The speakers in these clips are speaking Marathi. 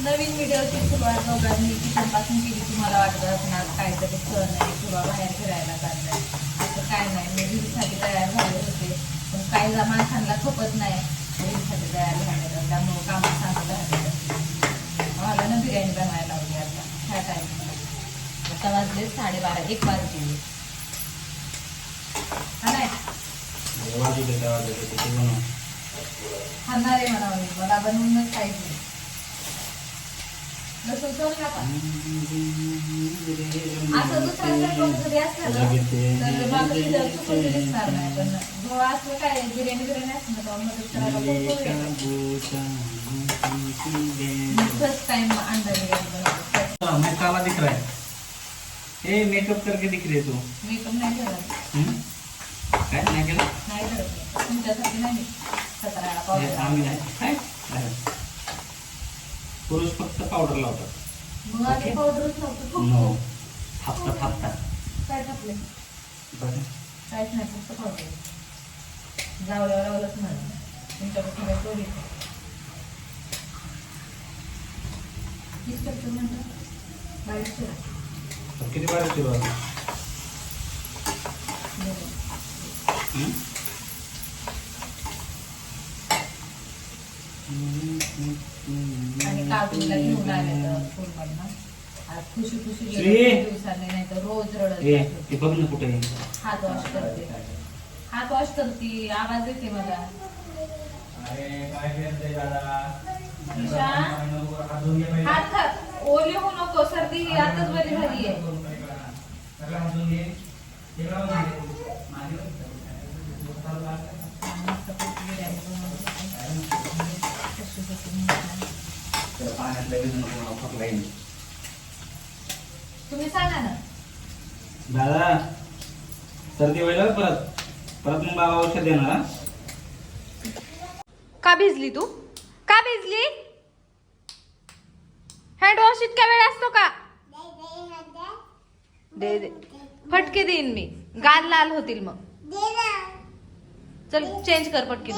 नवीन व्हिडिओची सुरुवात दोघांनी किचनपासून केली तुम्हाला वाटत असणार काहीतरी सण आहे किंवा बाहेर फिरायला चाललंय. असं काय नाही मी रीलसाठी तयार झाले होते. पण काही माणसांना खपत नाही रीलसाठी तयार झाले तर त्यामुळे कामं चांगलं झालं मला ना बिर्याणी बनवायला लावली आता ह्या टाईमला आता वाजले साडेबारा एक वाजले. हा नाही. खाणार आहे मी मला बनवूनच पाहिजे असं दुसऱ्यांचं लोक जरी असलं ना, तर बाबा तिथं चुकून दिसणार नाही. पण जेव्हा असलं काय बिर्याणी बिर्याणी असलं ना, तेव्हा मदत करायला कोण कोण येतं. मी first time अंडा बिर्याणी बनवते. मैं काला दिख रहा है ए मेकअप करके दिख रही तू मी पण नाही हम्म? काय नाही केलं नाही. तुमच्यासाठी नाही सतराला आम्ही नाही काय. पुरुष फक्त पावडर लावतात. मग आधी पावडरच लावतो काय टाकले बरं. काहीच नाही फक्त पावडर जावल्यावर लावलंच नाही. तुमच्यापासून चोरी किती बारीक बरं. हम्म? आणि काकूला घेऊन आले तर स्कूलमधनं आज खुशी खुशी श्री. गेले दिवसांनी नाही तर रोज रडत होती. ते बघ ना कुठे आहे. हात वॉश करते. हात वॉश करते. आवाज येते मला. हात ओले होऊ नको. सर्दी ही आताच बरी झाली आहे तर पाण्यात लगेच नको येईल. तुम्ही सांगा ना. दादा सर्दी व्हायला परत. परत मग बाबा औषध देणार हा? का भिजली तू? का भिजली? हँड वॉश इतक्या वेळ असतो का? दे दे. फटके देईन मी. गाल लाल होतील मग. चल चेंज कर पटकी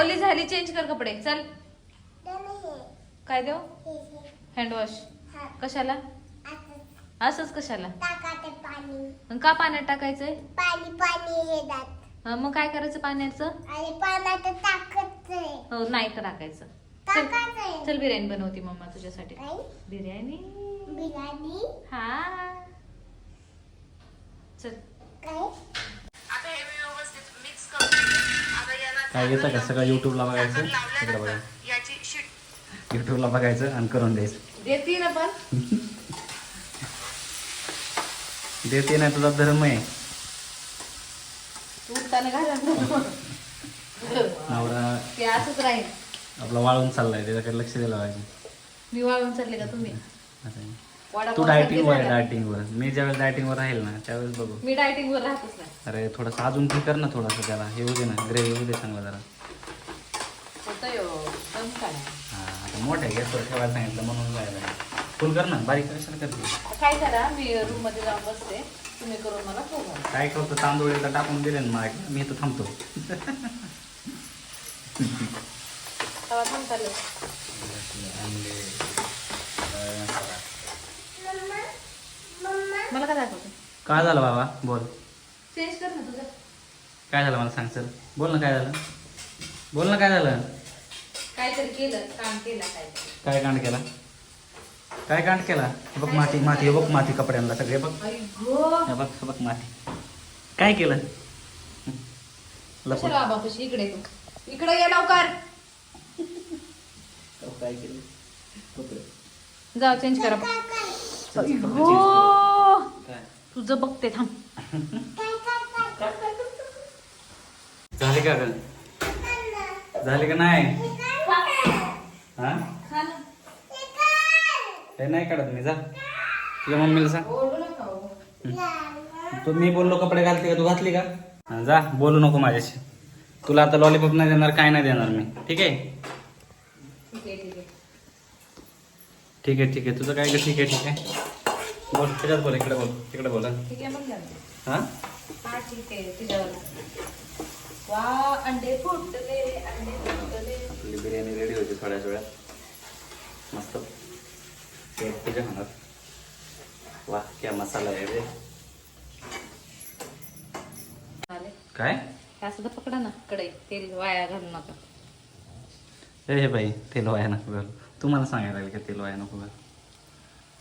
ओली झाली चेंज कर कपडे. चल. काय देऊ? हँड वॉश कशाला? असंच. कशाला? टाकाते पाणी. मग का पाण्यात टाकायचंय? पाणी पाणी दात मग काय करायचं पाण्याचं? पाण्यात हो नाही का टाकायचं. चल. बिर्याणी बनवती मम्मा तुझ्यासाठी. बिर्याणी. बिर्याणी? हा. चल. काय? काय येतं का? सगळं युट्यूबला बघायचं? तिकडे युट्यूबला बघायचं आणि करून द्यायचं. देते ना पण. देते नाही तुझा धर्म आहे. उठताना घाला नवरा ते असंच राहील. आपला वाळून चाललाय त्याच्याकडे लक्ष दिलं पाहिजे. मी वाळून चालले का तुम्ही? असं आहे. वडापाव तू डायटिंग वर सारखे डायटिंग वर. मी ज्यावेळेस डायटिंग वर राहील ना त्यावेळेस बघू. मी डायटिंग वर राहतच नाही. अरे थोडंसं अजून ठीक कर ना थोडंसं त्याला. हे होऊ दे ना ग्रेव्ही होऊ दे चांगला जरा. होतं यो दम काय आता मोठ्या गॅसवर ठेवायला सांगितलं म्हणून जायला फुल कर ना बारीक कशाला करते काय करा मी रूममध्ये जाऊन बसते. तुम्ही करून मला फोन काय करतो तांदूळ एकदा टाकून दिले ना मला मी इथं थांबतो. मला काय दाखवतो काय झालं बाबा? बोल. चेंज कर ना तुझं. काय झालं मला सांग सर? बोल ना काय झालं? बोल ना काय झालं? काहीतरी केलं काम केलं काहीतरी. काय कांड केला? काय कांड केला? हे बघ माती माती हे बघ माती कपड्यांना सगळे बघ. आई गो. हे बघ हे बघ माती. काय केलं? लपून. कशाला बापाशी इकडे तू इकडे ये लवकर. काय केलं? कपडे जाऊ चेंज करा. हो कर. काय? तुझं बघते थांब. झाले का ग झाले का नाही? हा? हे नाही काढत मी जा. तुझ्या मम्मीला सांग. तू मी बोललो कपडे घालते का? तू घातली का? हा, जा. बोलू नको माझ्याशी. तुला आता लॉलीपॉप नाही देणार काय नाही देणार मी. ठीक आहे? ठीक आहे ठीक आहे. तुझं काय ठीक आहे ठीक आहे. बोल त्याच्यात बोल इकडे बोल. तिकडे बोल हा. ठीक आहे. हा? हा अंडे फुटले अंडे बिर्याणी रेडी होती थोड्याच वेळात. मस्त. ते तुझ्या हातात वा क्या मसाला आहे रे. काय? असं पकडा ना कडे तेल वाया घालू नका. ए हे बाई तेल वाया नको घालू. तू मला सांगायला लागेल का तेल वाया नको घालू?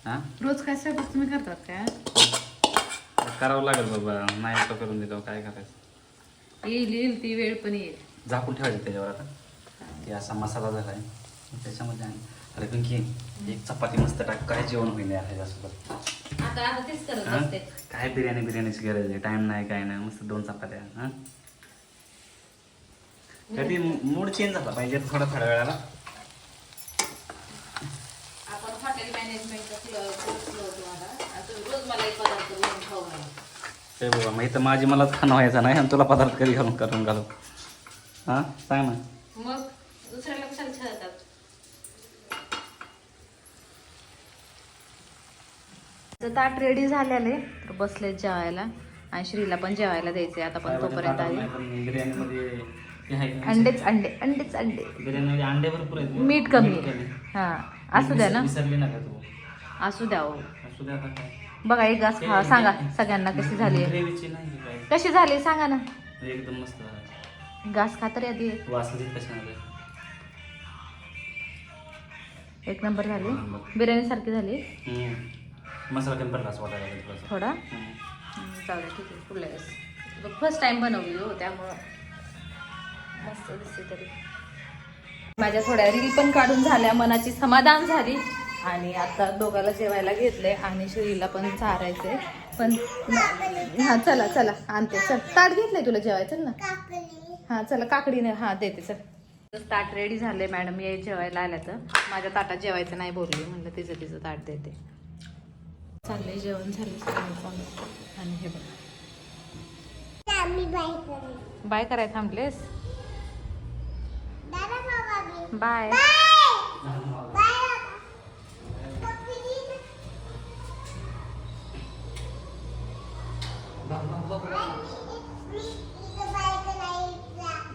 हां? रोज काय स्वयंपाक तुम्ही करतात काय करावं लागेल बाबा. नाही तो करून दिलं काय करायचं? येईल येईल ती वेळ पण येईल. झाकून ठेवायचं त्याच्यावर आता. ते असा मसाला झाला आहे. त्याच्यामध्ये आणि अरे पिंकी एक चपाती मस्त टाक काय जेवण होईल यार ह्याच्यासोबत? काय बिर्याणी बिर्याणीची गरज आहे? टाइम नाही काय नाही. मस्त दोन चपात्या हां? कधी मूड चेंज झाला पाहिजे थोडा थोड्या वेळाला. ते बाबा मग इथं माझी मलाच खाणं व्हायचं नाही आणि तुला पदार्थ कधी घालून करून घालू? हां? सांग ना मग दुसऱ्याला कशाला छळतात तर ताट रेडी झालेले तर बसले जेवायला. आणि श्रीला पण जेवायला द्यायचे आता पण तोपर्यंत आली आहे? अंडेच अंडे अंडेच अंडे. अंडे भरपूर मीठ कमी. हा. असू द्या ना. असू द्या हो. बघा एक घास खा. सांगा सगळ्यांना कशी झाली कशी झाली सांगा ना. एकदम मस्त. घास खा तर आधी एक नंबर झाली. बिर्याणी सारखी झाली. मसाला कमी पडला असं वाटायला थोडा? हम्म. ठीक आहे पुढल्या वेळेस. फर्स्ट टाइम बनवली हो त्यामुळं मस्त दिसते तरी. माझ्या थोड्या रील पण काढून झाल्या मनाची समाधान झाली. आणि आता दोघाला जेवायला घेतले आणि श्रीला पण चारायचे पण हा चला चला आणते चल. ताट घेतलंय तुला जेवायचं ना. हा चला काकडीने हा देते सर ताट रेडी झाले मॅडम ये जेवायला आल्या तर. माझ्या ताटात जेवायचं नाही बोलली म्हणलं तिचं तिचं ताट देते. चाललंय जेवण झालं. आणि हे बघ. बाय करू. बाय कराय थांबलेस? दादा बाबा बी बाय.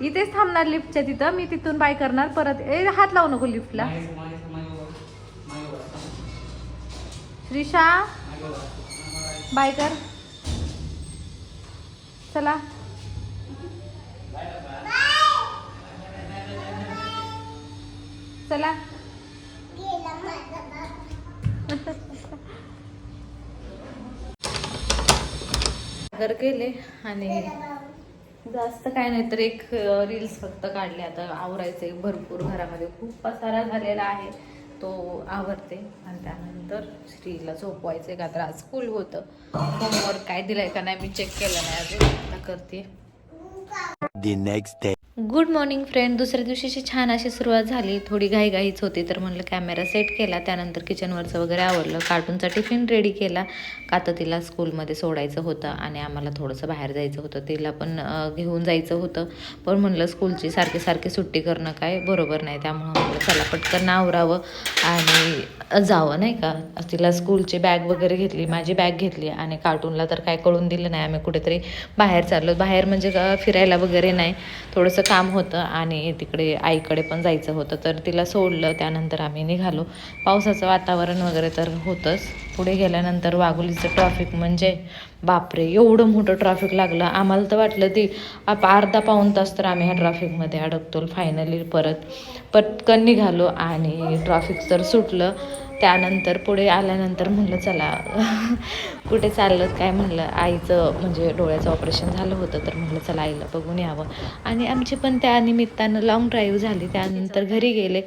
इथेच थांबणार लिफ्टच्या तिथं. मी तिथून बाय करणार. परत ए हात लावू नको लिफ्टला. श्रीशा? बाय कर. चला. चला. सागर केले घर आणि जास्त काय नाही तर एक रील्स फक्त काढले. आता आवरायचे भरपूर. घरामध्ये खूप पसारा झालेला आहे. तो आवरते आणि त्यानंतर श्रीला आहे का तर आज स्कूल होतं. होमवर्क काय दिलं आहे का नाही मी चेक केलं नाही अजून. आता करते. The next day good morning friend दुसऱ्या दिवशीची छान अशी सुरुवात झाली. थोडी घाईघाईच होती तर म्हणलं कॅमेरा सेट केला. त्यानंतर किचनवरचं वगैरे आवरलं. कार्टूनचा टिफिन रेडी केला. का तर तिला स्कूलमध्ये सोडायचं होतं आणि आम्हाला थोडंसं बाहेर जायचं होतं. तिला पण घेऊन जायचं होतं. पण म्हणलं स्कूलची सारखी सारखी सुट्टी करणं काय बरोबर नाही. त्यामुळं म्हणलं चला पटकन आवरावं आणि जावं नाही का? तिला स्कूलची बॅग वगैरे घेतली माझी बॅग घेतली आणि कार्टूनला तर काय कळून दिलं नाही. आम्ही कुठेतरी बाहेर चाललो. बाहेर म्हणजे फिरायला वगैरे नाही. थोडंसं काम होतं आणि तिकडे आईकडे पण जायचं होतं तर तिला सोडलं. त्यानंतर आम्ही निघालो. पावसाचं वातावरण वगैरे तर होतंच. पुढे गेल्यानंतर वाघोलीचं ट्रॉफिक म्हणजे बापरे एवढं मोठं ट्रॅफिक लागलं. आम्हाला तर वाटलं ती आप अर्धा पाऊण तास तर आम्ही ह्या ट्रॅफिकमध्ये अडकतो फायनली परत. पटकन निघालो आणि ट्रॅफिक तर सुटलं. त्यानंतर पुढे आल्यानंतर म्हणलं चला कुठे चाललं काय म्हणलं? आईचं म्हणजे डोळ्याचं ऑपरेशन झालं होतं तर म्हणलं चला आईला बघून यावं. आणि आमची पण त्या निमित्तानं लॉंग ड्राईव्ह झाली. त्यानंतर घरी गेले.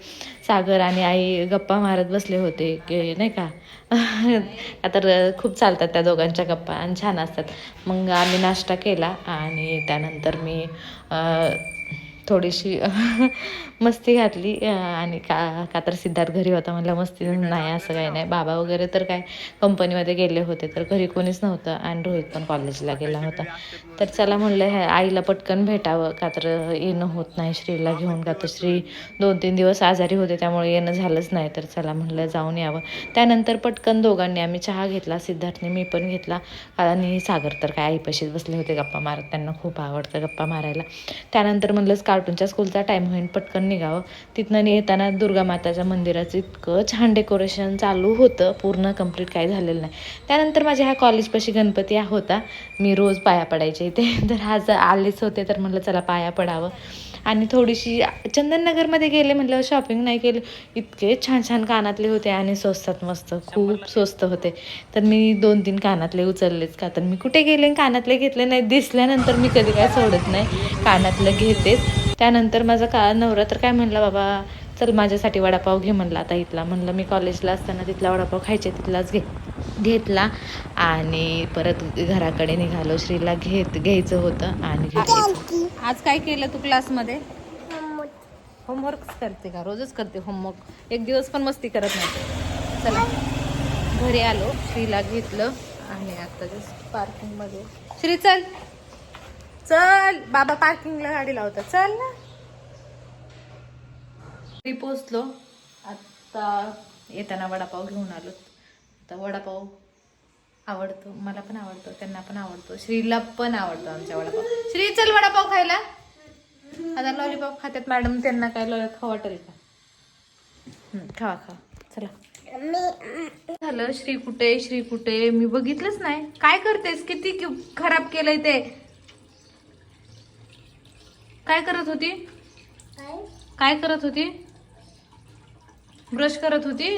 सागर आणि आई गप्पा मारत बसले होते की नाही का? आता खूप चालतात त्या दोघांच्या गप्पा आणि छान असतात. मग आम्ही नाश्ता केला आणि त्यानंतर मी थोडीशी मस्ती घातली आणि का का तर सिद्धार्थ घरी होता म्हणलं मस्ती नाही असं काही नाही. बाबा वगैरे तर काय कंपनीमध्ये गेले होते तर घरी कोणीच नव्हतं आणि रोहित पण कॉलेजला गेला होता. तर चला म्हणलं ह्या आईला पटकन भेटावं का तर येणं होत नाही श्रीला घेऊन का तर श्री दोन तीन दिवस आजारी होते त्यामुळे येणं झालंच नाही. तर चला म्हणलं जाऊन यावं. त्यानंतर पटकन दोघांनी आम्ही चहा घेतला सिद्धार्थने मी पण घेतला. आणि सागर तर काय आईपाशीच बसले होते गप्पा मारत त्यांना खूप आवडतं गप्पा मारायला. त्यानंतर म्हणलंच कार्टूनच्या स्कूलचा टाईम होईल पटकन निघावं. तिथनं येताना दुर्गा माताच्या मंदिराचं इतकं छान डेकोरेशन चालू होतं. पूर्ण कंप्लीट काही झालेलं नाही. त्यानंतर माझ्या ह्या कॉलेजपाशी गणपती होता. मी रोज पाया पडायचे इथे. तर आज आलेच होते तर म्हटलं चला पाया पडावं. आणि थोडीशी चंदननगरमध्ये गेले म्हटलं शॉपिंग नाही केली. इतके छान छान कानातले होते आणि स्वस्तात मस्त खूप स्वस्त होते. तर मी दोन तीन कानातले उचललेच का? तर मी कुठे गेले आणि कानातले घेतले नाही. दिसल्यानंतर मी कधी काय सोडत नाही. कानातलं घेतेच. त्यानंतर माझा का नवरा तर काय म्हणला बाबा चल माझ्यासाठी वडापाव घे म्हणला आता इथला. म्हणलं मी कॉलेजला असताना तिथला वडापाव खायचे तिथलाच घे. घेतला आणि परत घराकडे निघालो. श्रीला घेत घ्यायचं होतं आणि आज काय केलं तू क्लासमध्ये? होमवर्क करते का? रोजच करते होमवर्क एक दिवस पण मस्ती करत नाही. चला घरी आलो. श्रीला घेतलं आणि आता जस्ट पार्किंगमध्ये श्री चल. चल बाबा पार्किंगला गाडी लावतात. चल ना. घरी पोचलो आता येताना वडापाव घेऊन आलो. आता वडापाव आवडतो मला पण आवडतो त्यांना पण आवडतो श्रीला पण आवडतो आमच्या वडापाव. श्री चल वडापाव खायला. आता लॉलीपॉप खात्यात मॅडम त्यांना काय लॉली खाऊ वाटेल का? खावा खावा. चला. झालं श्री कुठे श्री कुठे? मी बघितलंच नाही. काय करतेस? किती खराब केलंय ते? काय करत होती? काय? करत होती? ब्रश करत होती?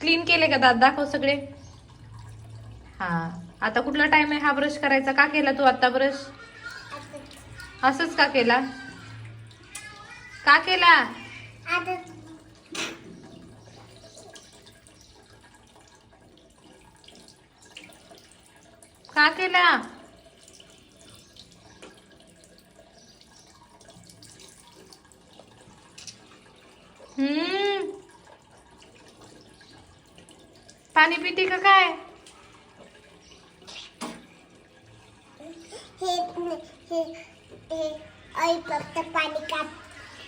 क्लीन केले का दात? दाखव सगळे. हा. आता कुठला टाइम आहे हा ब्रश करायचा? का केला तू आता ब्रश असंच का केला? का केला? का केला? पाणी पिते का काय?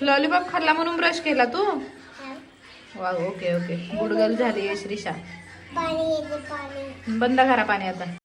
लॉलीपॉप खाल्ला म्हणून ब्रश केला तू? वा ओके ओके. गुडगल झाली श्रीशा. बंद करा पाणी आता.